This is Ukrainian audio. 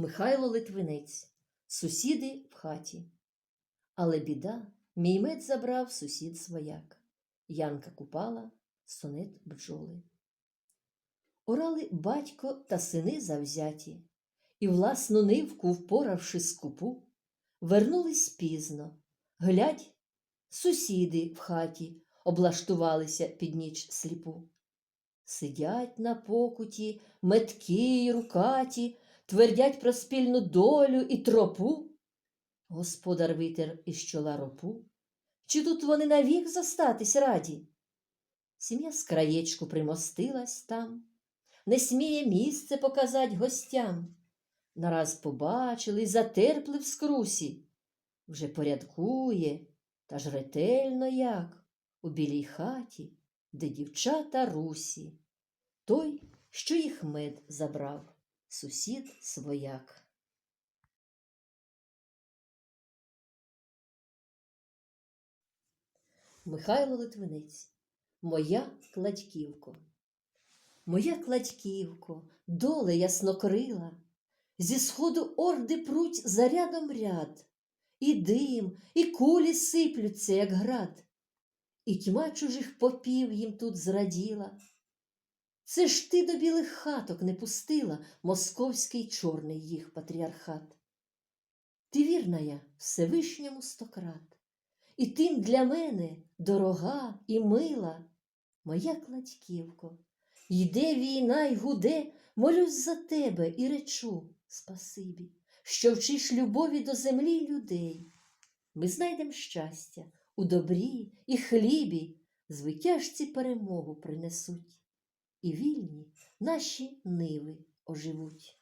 Михайло Литвинець, сусіди в хаті. Але біда, мій мед забрав сусід свояк. Янка купала, сонет бджоли. Орали батько та сини завзяті, і власну нивку, впоравши скупу, вернулись пізно. Глядь, сусіди в хаті облаштувалися під ніч сліпу. Сидять на покуті, меткі й рукаті, твердять про спільну долю і тропу. Господар витер із чола ропу. Чи тут вони навік зостатись раді? Сім'я з краєчку примостилась там, не сміє місце показать гостям. Нараз побачили затерпли в скрусі. Вже порядкує, та ж ретельно як у білій хаті, де дівчата русі. Той, що їх мед забрав, сусід свояк. Михайло Литвинець. Моя кладьківко. Моя кладьківко, доле яснокрила, зі сходу орди пруть за рядом ряд, і дим, і кулі сиплються, як град, і тьма чужих попів їм тут зраділа. Це ж ти до білих хаток не пустила московський чорний їх патріархат. Ти вірна я Всевишньому стократ, і тим для мене дорога і мила, моя кладьківко. Йде війна й гуде, молюсь за тебе і речу спасибі, що вчиш любові до землі людей. Ми знайдем щастя у добрі і хлібі, звитяжці перемогу принесуть, і вільні наші ниви оживуть.